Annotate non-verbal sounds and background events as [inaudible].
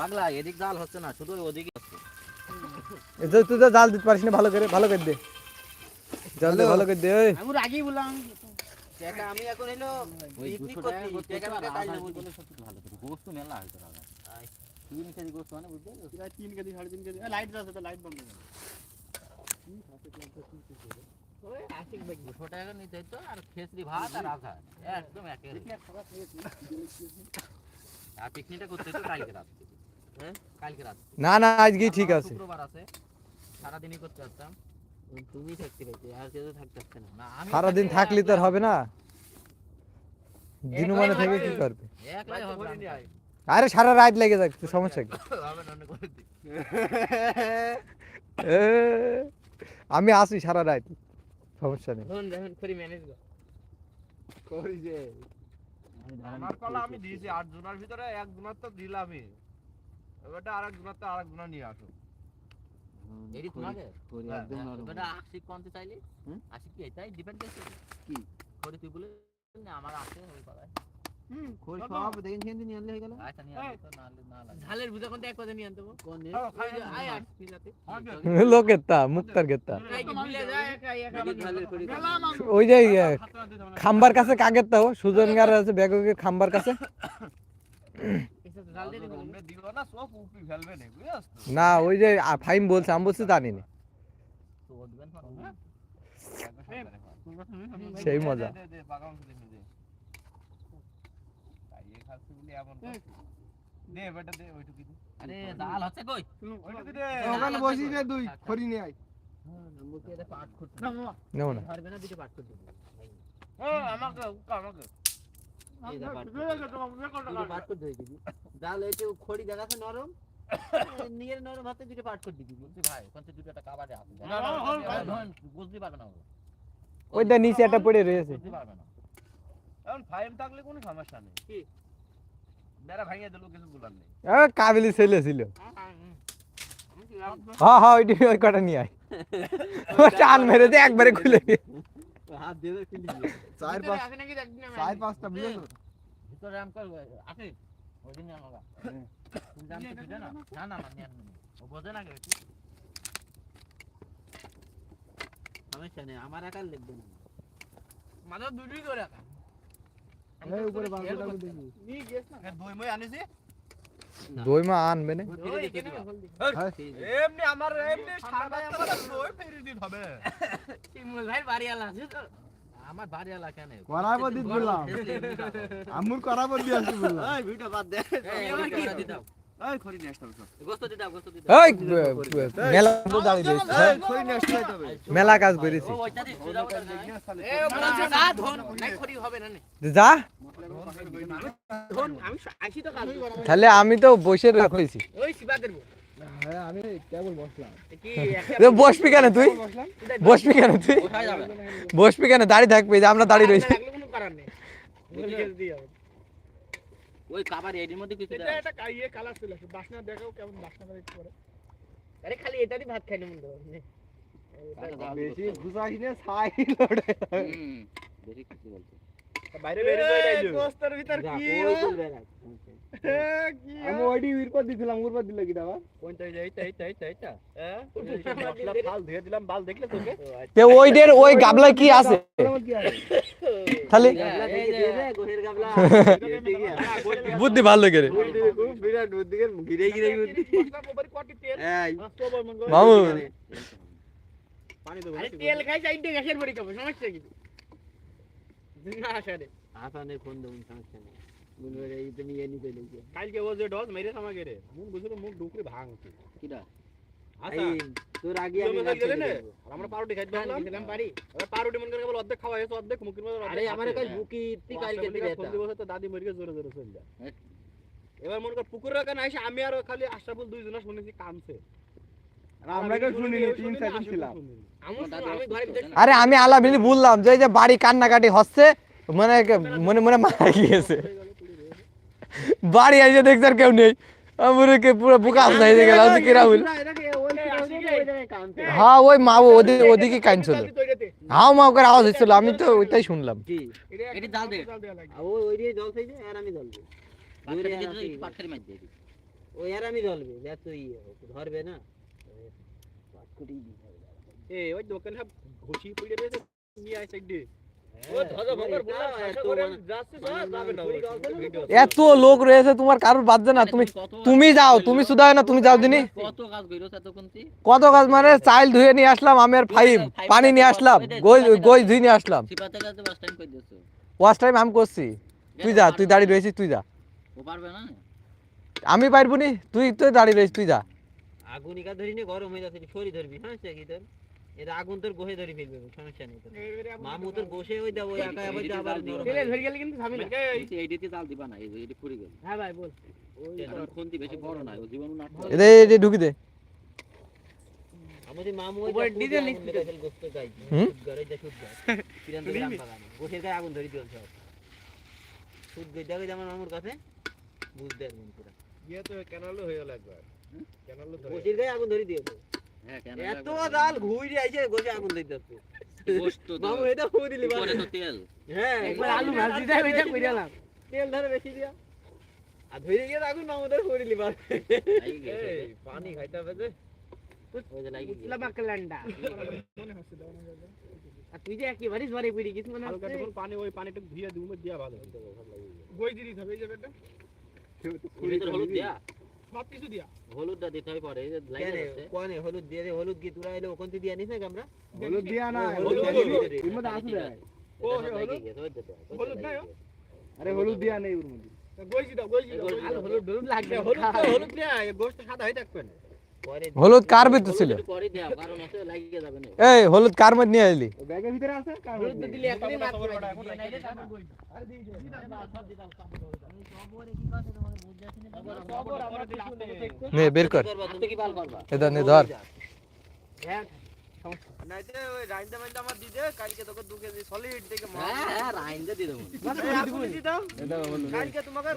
পাগলা এদিক জাল হচ্ছে না শুধু ওদিকে হচ্ছে এটা তুই তো জাল দিতে পারিস না ভালো করে ভালো করে দে জাল ভালো করে দে আমি আগেই বললাম আমি এখন মেলা তিন কেজি গোস্ত মানে বুঝতে? প্রায় তিন কেজি সাড়ে তিন কেজি। লাইট আছে তো লাইট বন্ধ। হ্যাঁ। না না আজকে ঠিক আছে। শুক্রবার আছে। সারাদিনই করতে পারতাম তুমি থাকতে আর কেউ থাকতে না। না আমি সারাদিন থাকলে থাকলে তো আর হবে না? দিনু মানে থেকে কি করবে? একলাই হবে আরে সারা রাত লেগে যাচ্ছে সমস্যা কি? [laughs] আমি আসি সারা রাত সমস্যা নেই। ধরুন দেখুন করি। ম্যানেজ করি আমার কলা আমি দিয়েছি আট জনের ভিতরে এক জনের তো দিলামই এবারটা আর এক জনের তো আর এক নিয়ে আসো। তোমাকে হ্যাঁ, একদম হ্যাঁ, নরম। এবারে আশিক কোনতে চাইলি? হুম? কি? এটাই ডিপেন্ড করছে। কি? করে তুই বলে না আমার আছে ওই সব দেখেন নিয়ে আনলে হয়ে গেল। তো ঝালের বুঝা কোনটা এক কথা নিয়ে আনতে লোকের তা মুক্তার গেতা। ওই খাম্বার কাছে কাগের তাও সুজন গার আছে ব্যাগকে খাম্বার কাছে? না সব উপি ফেলবে না বুঝছ? না ওই যে ফাইম বলছে আমি বলছি জানি না। তো। সেই মজা। দে দে বাগান দে দে তাই এ খাচ্ছি বলে এমন করছিস। দে বেটা দে ওইটুকু দে। আরে ডাল হচ্ছে কই? ওইটুকু দে। ওখানে বসিস রে দুই খড়ি নিয়ে আয়। পাট না একটু খড়ি দেখাচ্ছে নরম [coughs] নিয়ে নরম হাতে দুটো পাট করে দিবি। বলছি ভাই কোন দুটো একটা কাবারে আছে। না, না, না, না, বুঝতে পারবে না নিচে একটা পড়ে রয়েছে। বুঝতে পারবে না। এখন ফাইম থাকলে কোনো সমস্যা নেই। কি? বেড়া ভাঙিয়ে দিল কিছু বলার নেই এ, কাবিলি ছেলে ছিল। হ্যাঁ হ্যাঁ ওইটি ওই কটা নিয়ে আয়। টান মেরে দে একবারে খুলে হাত দিয়ে ধরে চার পাঁচটা বুঝেছ? ভিতরে আম কর আছে ওই দিন আমরা। তুমি জান তো দিলে না? না? না না নিয়ে আনব না। ও বোঝে না কেউ সমস্যা নেই আমার একার লিখবে না মাথা দুটোই করে এই উপরে বাঁধটা দেখি। নিয়ে গেছ না? দই মই আনিছি? দই মা আনবে না ফিরে ওই দেখে এখানে দিবা। হলদি। এমনি আমার এমনি ঠান্ডা আমার দই ফেরি দিতে হবে। শিমুল ভাই বাড়ি আলা আছে তো? আমার বাড়ি এলা কেন? করাবো দিত বললাম। আমুর করাবো দিয়ে আসছি বললাম। এই ভিডিও বাদ দে। আমার কি? দি। মেলা কাজ করেছি। নে। যা। ধন আমি আসি তো কাল তাহলে আমি তো বসে রাখছি ওই শিবা দেব হ্যাঁ আমি কেবল বসলাম। কি এ, বসবি কেন তুই? বসবি কেন তুই? বসবি কেন? দাঁড়িয়ে থাকবি যে আমরা দাঁড়িয়ে রয়েছি লাগলে কোনো কারণ নেই বুঝে দিয়ে হবে ওই কাবার এডির মধ্যে কিছু এটা দাও একটা কাইয়ে কালার আসে বাসনা দেখাও কেমন বাসনা করে একটু করে আরে খালি এটারই ভাত খাইলে মন্দ বেশি ঘুষাই নে ছাই লড়ে। হুম বেশি কিছু বলছে বাইরে বেরিয়ে যাই যাইলো। দোস্তের ভিতর কি? ওই বলবে না। কি আমি ওইডি উইর দিছিলাম উইর দিলে কি দাবা কোনটা এই এইটা এইটা এইটা এইটা। হ্যাঁ মশলা ফাল ধুয়ে দিলাম বাল দেখলে তোকে। তে ওইদের ওই গাবলায় কি আছে? [laughs] [laughs] তাহলে [laughs] বুদ্ধি ভালো করে। মন মামু তেল খাই চাইতে গ্যাসের বড়ি খাব সমস্যা কি? না আসলে ফোন দেবো সমস্যা নেই। কালকে ও যে ডজ মেরে আমাকে রে মুখ বুঝলো মুখ ঢুকরে ভাঙছে। কিরা তোর আগে আমি আমি গেলে গেলে না। আর আমরা পাউরুটি খাইতে দিলাম দিলাম পারি এবার পাউরুটি মন করে কেবল অর্ধেক খাওয়া হয়েছে অর্ধেক মুখের মধ্যে আরে আমার কাছে বুকি তি কালকে দিলে ফোন দিব তো দাদি মরিকে জোরে জোরে চলে যায়। হ্যাঁ। এবার মনে কর পুকুরের ওখানে এসে আমি আর খালি আশরাফুল দুইজনে শুনেছি কামছে। আমি আমি আরে আমি বললাম যে এই যে বাড়ি কান্নাকাটি হচ্ছে মানে মনে মনে মারা গিয়েছে। বাড়ি এসে দেখছি আর কেউ নেই। আমার পুরো বুকা হয়ে গেল কিরা বল এটাকে ওই ওই জায়গায় কানতে হ্যাঁ ওই মা ওদিকে ওদিকে জাল দিতে ওইটাতে। হাও আওয়াজ হচ্ছিল আমি তো ওইটাই শুনলাম। ধরবে না। পাটকুটি এই ওই দোকানে সব ঘুষি পড়ে রয়েছে নিয়ে আয় সাইড দিয়ে ও দাদা বাবার বললাম আশা করে আমি যাচ্ছি স্যার যাবে না ভিডিও এত লোক রয়েছে তোমার কারোর বাজছে না তুমি তুমি যাও তুমি শুধু না তুমি যাও দিনি। কত কাজ কাজ মানে চাইল ধুয়ে নিয়ে আসলাম আমি আর ফাইভ পানি নিয়ে আসলাম গই গই ধুয়ে নিয়ে আসলাম। ওয়াশ টাইম আমি করছি। তুই যা তুই দাঁড়িয়ে রয়েছিস তুই যা। ও পারবে না? আমি পারব নি তুই তুই দাঁড়িয়ে রয়েছিস তুই যা। আগুন ইকা ধরি নে গরম হয়ে যাচ্ছে সরি ধরবি হ্যাঁ সে কি তোর? এটা আগুন তোর গোহে ধরে ফেলবে সমস্যা নেই মামু তোর গোসে ওই ওই একা আবার যা আবার তেলে হয়ে ধরে গেলে কিন্তু ঝামেলা। এই এইডিতে জাল দিবা না এই এইডি পুরি গেল। হ্যাঁ ভাই বল। খুন্তি বেশি বড় না ও জীবন না এদে এদে ঢুকি দে। আমাদের মামু ওই উপরে ডিজেল লিখতে ফেল গোস্ত গাই হুম? ঘরে যা শুদ্ধ কিরান তো গ্রাম বাগানে। গোসের গায়ে আগুন ধরে দিল সব। শুদ্ধ দেখে যেমন মামুর কাছে। বুঝতে একদম পুরা। ইয়ে তো ক্যানালও হয়ে গেল একবার। ক্যানালও ধরে গোসের গায়ে আগুন ধরে দিয়েছে। এত জাল ঘুরে আইছে গোসে আগুন ধরে দিচ্ছে গোশত তো। মামু এটা ফুদিলি পরে তো তেল? হ্যাঁ একবার আলু ভাজি দেয় ওইটা কইরালাম তেল। ধরে বেশি দিয়া। আর ধরে গিয়ে আগুন মামু ধরে ফুদিলি বার লাগি গেছে এই পানি খাইতে হবে যে। ওই যে লাগি উতলা বাকলান্ডা। হচ্ছে দাও না আর তুই যে একেবারে ঝরে পড়ি গেছিস মনে হালকা হচ্ছে? পানি ওই পানিটা ধুয়ে দুমে দিয়া ভালো বই দিলি হবে এই হলুদ দিয়া? সব কিছু দিয়া হলুদটা দিতে হয় পরে কেনে কোনে হলুদ দিয়ে হলুদ কি তুরা এলো ওখান থেকে দিয়ে নিছে আমরা? হলুদ দিয়া না হলুদ। এর মধ্যে আছে ও, হলুদ? হলুদ নাই, আরে হলুদ দিয়া নেই ওর মধ্যে। গইছি দাও গইছি দাও হলুদ, হলুদ লাগবে। হলুদ হলুদ দিয়া গোস্ত সাদা হয়ে থাকবে না। হলুদ কার ভিতর ছিল। এই হলুদ কার মধ্যে নিয়ে পড়ে নে বের কর আজকে কি বাল করবা? এটা নে ধর। হ্যাঁ। ওই রাইন্দা মাইন্দা আমার দিদে কালকে তোকে দু কেজি সলিড দেখে হ্যাঁ, হ্যাঁ, রাইন্দা দিয়ে দেবো। কালকে তোমাকে